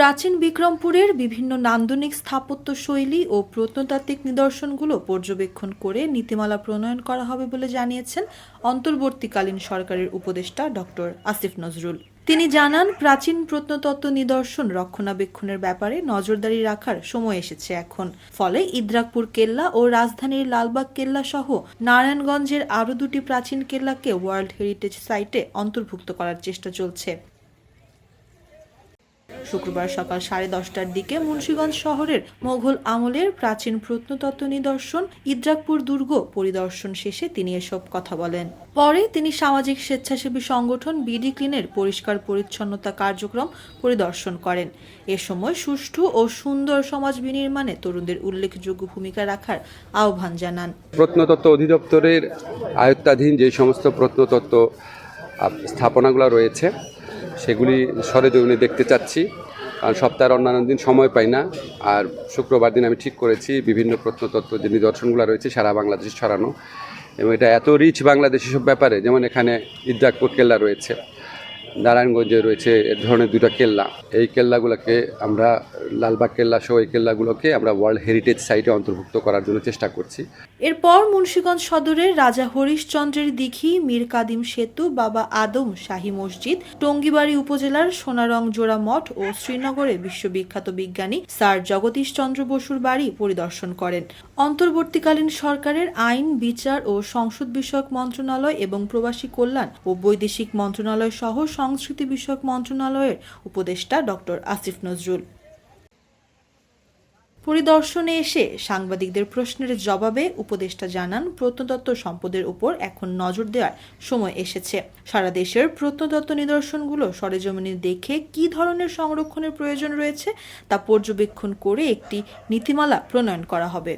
প্রাচীন বিক্রমপুরের বিভিন্ন নান্দনিক স্থাপত্য শৈলী ও প্রত্নতাত্ত্বিক নিদর্শনগুলো পর্যবেক্ষণ করে নীতিমালা প্রণয়ন করা হবে বলে জানিয়েছেন অন্তর্বর্তীকালীন সরকারের উপদেষ্টা ডক্টর আসিফ নজরুল। তিনি জানান, প্রাচীন প্রত্নতত্ত্ব নিদর্শন রক্ষণাবেক্ষণের ব্যাপারে নজরদারি রাখার সময় এসেছে এখন। ফলে ইদ্রাকপুর কেল্লা ও রাজধানীর লালবাগ কেল্লা সহ নারায়ণগঞ্জের আরও দুটি প্রাচীন কেল্লাকে ওয়ার্ল্ড হেরিটেজ সাইটে অন্তর্ভুক্ত করার চেষ্টা চলছে। শুক্রবার সকাল সাড়ে দশটার দিকে মুন্সীগঞ্জ শহরের মোঘল আমলের প্রাচীন প্রত্নতত্ত্ব নিদর্শন ইদ্রাকপুর দুর্গ পরিদর্শন শেষে তিনি এসব কথা বলেন। পরে তিনি সামাজিক স্বেচ্ছাসেবী সংগঠন বিডি ক্লিনের পরিষ্কার পরিচ্ছন্নতা কার্যক্রম পরিদর্শন করেন। এ সময় সুষ্ঠু ও সুন্দর সমাজ বিনির্মাণে তরুণদের উল্লেখযোগ্য ভূমিকা রাখার আহ্বান জানান। প্রত্নতত্ত্ব অধিদপ্তরের আয়ত্তাধীন যে সমস্ত প্রত্নতত্ত্ব স্থাপনাগুলো রয়েছে সেগুলি সরেজমিনে দেখতে চাচ্ছি। কারণ সপ্তাহের অন্যান্য দিন সময় পাই না। আর শুক্রবার দিন আমি ঠিক করেছি, বিভিন্ন প্রত্নতত্ত্ব যে নিদর্শনগুলো রয়েছে, সারা বাংলাদেশে ছড়ানো। এবং এটা এত রিচ বাংলাদেশ সব ব্যাপারে, যেমন এখানে ইদ্রাকপুর কেল্লা রয়েছে। নারায়ণগঞ্জে রয়েছে এ ধরনের দুটো কেল্লা। এই কেল্লাগুলোকে আমরা, লালবাগ কেল্লা সহ এই কেল্লাগুলোকে আমরা ওয়ার্ল্ড হেরিটেজ সাইটে অন্তর্ভুক্ত করার জন্য চেষ্টা করছি। এরপর মুন্সীগঞ্জ সদরের রাজা হরিশচন্দ্রের দিঘি, মীর কাদিম সেতু, বাবা আদম শাহী মসজিদ, টঙ্গিবাড়ি উপজেলার সোনারং জোড়া মঠ ও শ্রীনগরে বিশ্ববিখ্যাত বিজ্ঞানী স্যার জগদীশ চন্দ্র বসুর বাড়ি পরিদর্শন করেন। অন্তর্বর্তীকালীন সরকারের আইন, বিচার ও সংসদ বিষয়ক মন্ত্রণালয় এবং প্রবাসী কল্যাণ ও বৈদেশিক মন্ত্রণালয় সহ সংস্কৃতি বিষয়ক মন্ত্রণালয়ের উপদেষ্টা ডক্টর আসিফ নজরুল। পরিদর্শনে এসে সাংবাদিকদের প্রশ্নের জবাবে উপদেষ্টা জানান, প্রত্নতত্ত্ব সম্পদের উপর এখন নজর দেওয়ার সময় এসেছে। সারা দেশের প্রত্নতত্ত্ব নিদর্শনগুলো সরেজমিনে দেখে কী ধরনের সংরক্ষণের প্রয়োজন রয়েছে তা পর্যবেক্ষণ করে একটি নীতিমালা প্রণয়ন করা হবে।